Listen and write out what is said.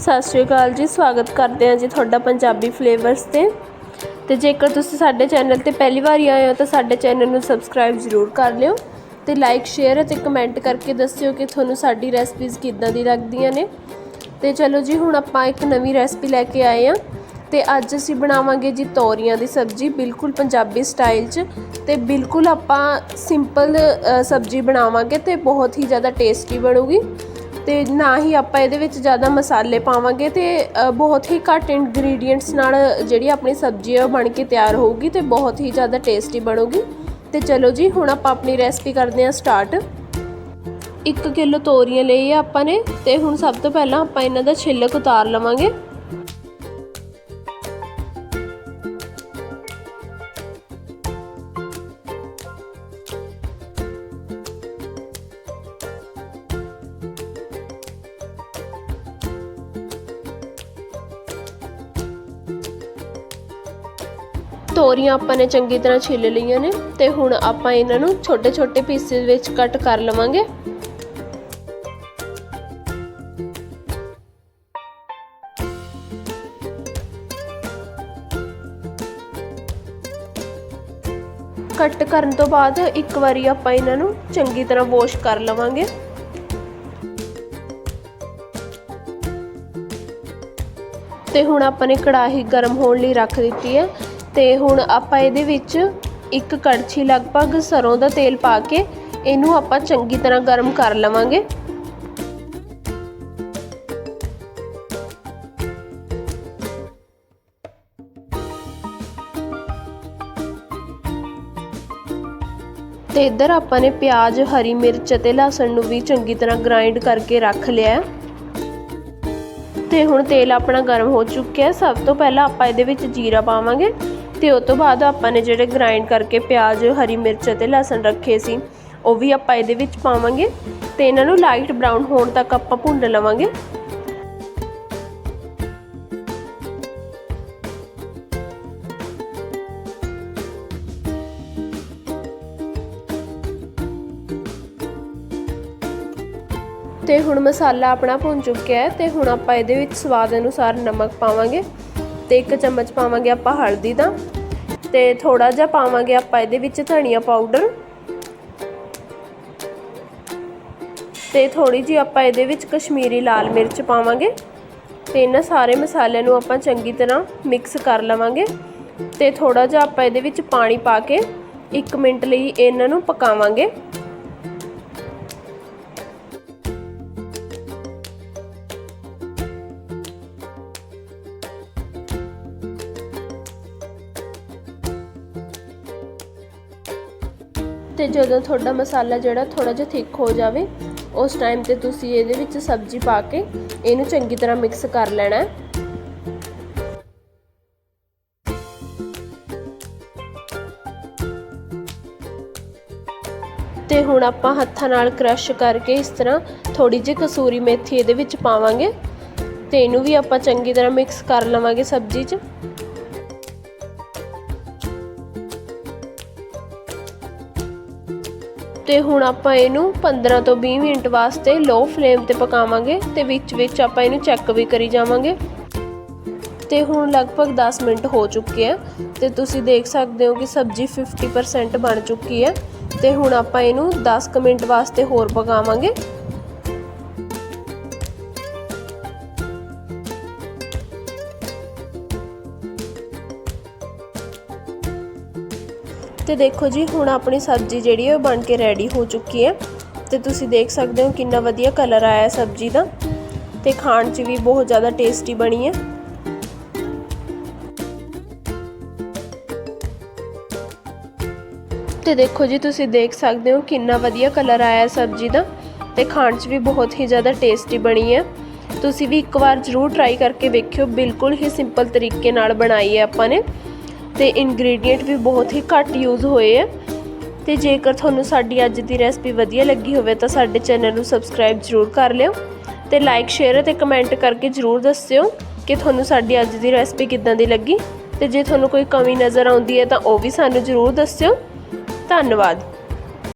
ਸਤਿ ਸ਼੍ਰੀ ਅਕਾਲ ਜੀ, ਸਵਾਗਤ ਕਰਦੇ ਹਾਂ ਜੀ ਤੁਹਾਡਾ ਪੰਜਾਬੀ ਫਲੇਵਰਸ ਤੇ। ਤੇ ਜੇਕਰ ਤੁਸੀਂ ਸਾਡੇ ਚੈਨਲ ਤੇ ਪਹਿਲੀ ਵਾਰੀ ਆਏ ਹੋ ਤਾਂ ਸਾਡੇ ਚੈਨਲ ਨੂੰ ਸਬਸਕ੍ਰਾਈਬ ਜ਼ਰੂਰ ਕਰ ਲਿਓ ਤੇ ਲਾਈਕ ਸ਼ੇਅਰ ਅਤੇ ਕਮੈਂਟ ਕਰਕੇ ਦੱਸਿਓ ਕਿ ਤੁਹਾਨੂੰ ਸਾਡੀ ਰੈਸਪੀਜ਼ ਕਿੱਦਾਂ ਦੀ ਲੱਗਦੀਆਂ ਨੇ। ਤੇ ਚਲੋ ਜੀ, ਹੁਣ ਆਪਾਂ ਇੱਕ ਨਵੀਂ ਰੈਸਪੀ ਲੈ ਕੇ ਆਏ ਹਾਂ। ਤੇ ਅੱਜ ਅਸੀਂ ਬਣਾਵਾਂਗੇ ਜੀ ਤੋਰੀਆਂ ਦੀ ਸਬਜ਼ੀ, ਬਿਲਕੁਲ ਪੰਜਾਬੀ ਸਟਾਈਲ 'ਚ। ਤੇ ਬਿਲਕੁਲ ਆਪਾਂ ਸਿੰਪਲ ਸਬਜ਼ੀ ਬਣਾਵਾਂਗੇ ਤੇ ਬਹੁਤ ਹੀ ਜ਼ਿਆਦਾ ਟੇਸਟੀ ਬਣੂਗੀ। ਅਤੇ ਨਾ ਹੀ ਆਪਾਂ ਇਹਦੇ ਵਿੱਚ ਜ਼ਿਆਦਾ ਮਸਾਲੇ ਪਾਵਾਂਗੇ ਅਤੇ ਬਹੁਤ ਹੀ ਘੱਟ ਇੰਗਰੀਡੀਅੰਟਸ ਨਾਲ ਜਿਹੜੀ ਆਪਣੀ ਸਬਜ਼ੀ ਆ ਉਹ ਬਣ ਕੇ ਤਿਆਰ ਹੋਊਗੀ ਅਤੇ ਬਹੁਤ ਹੀ ਜ਼ਿਆਦਾ ਟੇਸਟੀ ਬਣੂਗੀ। ਅਤੇ ਚਲੋ ਜੀ, ਹੁਣ ਆਪਾਂ ਆਪਣੀ ਰੈਸਪੀ ਕਰਦੇ ਹਾਂ ਸਟਾਰਟ 1 ਕਿਲੋ ਤੋਰੀਆਂ ਲਈ ਆ ਆਪਾਂ ਨੇ ਤੇ ਹੁਣ ਸਭ ਤੋਂ ਪਹਿਲਾਂ ਆਪਾਂ ਇਹਨਾਂ ਦਾ ਛਿੱਲਕ ਉਤਾਰ ਲਵਾਂਗੇ। ਤੋਰੀਆਂ ਆਪਾਂ ਨੇ ਚੰਗੀ ਤਰ੍ਹਾਂ ਛਿੱਲ ਲਈਆਂ ਨੇ ਤੇ ਹੁਣ ਆਪਾਂ ਇਹਨਾਂ ਨੂੰ ਛੋਟੇ ਛੋਟੇ ਪੀਸਿਸ ਵਿੱਚ ਕੱਟ ਕਰ ਲਵਾਂਗੇ। ਕੱਟ ਕਰਨ ਤੋਂ ਬਾਅਦ ਇੱਕ ਵਾਰੀ ਆਪਾਂ ਇਹਨਾਂ ਨੂੰ ਚੰਗੀ ਤਰ੍ਹਾਂ ਵਾਸ਼ ਕਰ ਲਵਾਂਗੇ। ਤੇ ਹੁਣ ਆਪਾਂ ਨੇ ਕੜਾਹੀ ਗਰਮ ਹੋਣ ਲਈ ਰੱਖ ਦਿੱਤੀ ਹੈ। ਤੇ ਹੁਣ ਆਪਾਂ ਇਹਦੇ ਵਿੱਚ ਇੱਕ ਕੜਛੀ ਲਗਭਗ ਸਰੋਂ ਦਾ ਤੇਲ ਪਾ ਕੇ ਇਹਨੂੰ ਆਪਾਂ ਚੰਗੀ ਤਰ੍ਹਾਂ ਗਰਮ ਕਰ ਲਵਾਂਗੇ। ਤੇ ਇੱਧਰ ਆਪਾਂ ਨੇ ਪਿਆਜ਼, ਹਰੀ ਮਿਰਚ ਅਤੇ ਲਸਣ ਨੂੰ ਵੀ ਚੰਗੀ ਤਰ੍ਹਾਂ ਗ੍ਰਾਈਂਡ ਕਰਕੇ ਰੱਖ ਲਿਆ ਤੇ ਹੁਣ ਤੇਲ ਆਪਣਾ ਗਰਮ ਹੋ ਚੁੱਕਿਆ ਸਭ ਤੋਂ ਪਹਿਲਾਂ ਆਪਾਂ ਇਹਦੇ ਵਿੱਚ ਜੀਰਾ ਪਾਵਾਂਗੇ। ਤੇ ਉਸ ਤੋਂ ਬਾਅਦ ਆਪਾਂ ਨੇ ਜਿਹੜੇ ਗ੍ਰਾਈਂਡ ਕਰਕੇ ਪਿਆਜ਼, ਹਰੀ ਮਿਰਚ ਅਤੇ ਲਸਣ ਰੱਖੇ ਸੀ, ਉਹ ਵੀ ਆਪਾਂ ਇਹਦੇ ਵਿੱਚ ਪਾਵਾਂਗੇ ਤੇ ਇਹਨਾਂ ਨੂੰ ਲਾਈਟ ਬਰਾਊਨ ਹੋਣ ਤੱਕ ਆਪਾਂ ਭੁੰਨ ਲਵਾਂਗੇ। ਤੇ ਹੁਣ ਮਸਾਲਾ ਆਪਣਾ ਭੁੰਨ ਚੁੱਕਿਆ ਹੈ ਤੇ ਹੁਣ ਆਪਾਂ ਇਹਦੇ ਵਿੱਚ ਸਵਾਦ ਅਨੁਸਾਰ ਨਮਕ ਪਾਵਾਂਗੇ। ਤੇ ਇੱਕ ਚਮਚ ਪਾਵਾਂਗੇ ਆਪਾਂ ਹਲਦੀ ਦਾ ਤੇ ਥੋੜਾ ਜਿਹਾ ਪਾਵਾਂਗੇ ਆਪਾਂ ਇਹਦੇ ਵਿੱਚ ਧਨੀਆ ਪਾਊਡਰ। ਤੇ ਥੋੜੀ ਜੀ ਆਪਾਂ ਇਹਦੇ ਵਿੱਚ ਕਸ਼ਮੀਰੀ ਲਾਲ ਮਿਰਚ ਪਾਵਾਂਗੇ ਤੇ ਇਹਨਾਂ ਸਾਰੇ ਮਸਾਲਿਆਂ ਨੂੰ ਆਪਾਂ ਚੰਗੀ ਤਰ੍ਹਾਂ ਮਿਕਸ ਕਰ ਲਵਾਂਗੇ ਤੇ ਥੋੜਾ ਜਿਹਾ ਆਪਾਂ ਇਹਦੇ ਵਿੱਚ ਪਾਣੀ ਪਾ ਕੇ 1 ਮਿੰਟ ਲਈ ਇਹਨਾਂ ਨੂੰ ਪਕਾਵਾਂਗੇ। ਤੇ ਜਦੋਂ ਤੁਹਾਡਾ ਮਸਾਲਾ ਜਿਹੜਾ ਥੋੜਾ ਜਿਹਾ ਥਿੱਕ ਹੋ ਜਾਵੇ, ਉਸ ਟਾਈਮ ਤੇ ਤੁਸੀਂ ਇਹਦੇ ਵਿੱਚ ਸਬਜ਼ੀ ਪਾ ਕੇ ਇਹਨੂੰ ਚੰਗੀ ਤਰ੍ਹਾਂ ਮਿਕਸ ਕਰ ਲੈਣਾ ਹੈ। ਤੇ ਹੁਣ ਆਪਾਂ ਹੱਥਾਂ ਨਾਲ ਕ੍ਰਸ਼ ਕਰਕੇ ਇਸ ਤਰ੍ਹਾਂ ਥੋੜੀ ਜਿਹੀ ਕਸੂਰੀ ਮੇਥੀ ਇਹਦੇ ਵਿੱਚ ਪਾਵਾਂਗੇ ਤੇ ਇਹਨੂੰ ਵੀ ਆਪਾਂ ਚੰਗੀ ਤਰ੍ਹਾਂ ਮਿਕਸ ਕਰ ਲਵਾਂਗੇ ਸਬਜ਼ੀ 'ਚ। ਤੇ ਹੁਣ ਆਪਾਂ ਇਹਨੂੰ 15 ਤੋਂ 20 ਮਿੰਟ ਵਾਸਤੇ ਲੋ ਫਲੇਮ ਤੇ ਪਕਾਵਾਂਗੇ ਤੇ ਵਿੱਚ ਵਿੱਚ ਆਪਾਂ ਇਹਨੂੰ ਚੈੱਕ ਵੀ ਕਰੀ ਜਾਵਾਂਗੇ। ਤੇ ਹੁਣ ਲਗਭਗ 10 ਮਿੰਟ ਹੋ ਚੁੱਕੇ ਆ ਤੇ ਤੁਸੀਂ ਦੇਖ ਸਕਦੇ ਹੋ ਕਿ ਸਬਜ਼ੀ 50% ਬਣ ਚੁੱਕੀ ਹੈ ਤੇ ਹੁਣ ਆਪਾਂ ਇਹਨੂੰ 10 ਕੁ ਮਿੰਟ ਵਾਸਤੇ ਹੋਰ ਪਕਾਵਾਂਗੇ। ਤੇ ਦੇਖੋ ਜੀ, ਹੁਣ ਆਪਣੀ ਸਬਜ਼ੀ ਜਿਹੜੀ ਹੈ ਉਹ ਬਣ ਕੇ ਰੈਡੀ ਹੋ ਚੁੱਕੀ ਹੈ। ਤੇ ਤੁਸੀਂ ਦੇਖ ਸਕਦੇ ਹੋ ਕਿੰਨਾ ਵਧੀਆ ਕਲਰ ਆਇਆ ਸਬਜ਼ੀ ਦਾ। ਤੇ ਖਾਣ 'ਚ ਵੀ ਬਹੁਤ ਜ਼ਿਆਦਾ ਟੇਸਟੀ ਬਣੀ ਹੈ। ਤੇ ਦੇਖੋ ਜੀ, ਤੁਸੀਂ ਦੇਖ ਸਕਦੇ ਹੋ ਕਿੰਨਾ ਵਧੀਆ ਕਲਰ ਆਇਆ ਸਬਜ਼ੀ ਦਾ। ਤੇ ਖਾਣ 'ਚ ਵੀ ਬਹੁਤ ਹੀ ਜ਼ਿਆਦਾ ਟੇਸਟੀ ਬਣੀ ਹੈ। ਤੁਸੀਂ ਵੀ ਇੱਕ ਵਾਰ ਜ਼ਰੂਰ ਟਰਾਈ ਕਰਕੇ ਵੇਖਿਓ। ਬਿਲਕੁਲ ਹੀ ਸਿੰਪਲ ਤਰੀਕੇ ਨਾਲ ਬਣਾਈ ਹੈ ਆਪਾਂ ਨੇ। ਤੇ ਇਨਗਰੀਡੀਐਂਟ ਵੀ ਬਹੁਤ ਹੀ ਘੱਟ ਯੂਜ਼ ਹੋਏ ਆ। ਤੇ ਜੇਕਰ ਤੁਹਾਨੂੰ ਸਾਡੀ ਅੱਜ ਦੀ ਰੈਸਪੀ ਵਧੀਆ ਲੱਗੀ ਹੋਵੇ ਤਾਂ ਸਾਡੇ ਚੈਨਲ ਨੂੰ ਸਬਸਕ੍ਰਾਈਬ ਜ਼ਰੂਰ ਕਰ ਲਿਓ ਤੇ ਲਾਈਕ ਸ਼ੇਅਰ ਅਤੇ ਕਮੈਂਟ ਕਰਕੇ ਜ਼ਰੂਰ ਦੱਸਿਓ ਕਿ ਤੁਹਾਨੂੰ ਸਾਡੀ ਅੱਜ ਦੀ ਰੈਸਪੀ ਕਿੱਦਾਂ ਦੀ ਲੱਗੀ। ਤੇ ਜੇ ਤੁਹਾਨੂੰ ਕੋਈ ਕਮੀ ਨਜ਼ਰ ਆਉਂਦੀ ਹੈ ਤਾਂ ਉਹ ਵੀ ਸਾਨੂੰ ਜ਼ਰੂਰ ਦੱਸਿਓ। ਧੰਨਵਾਦ।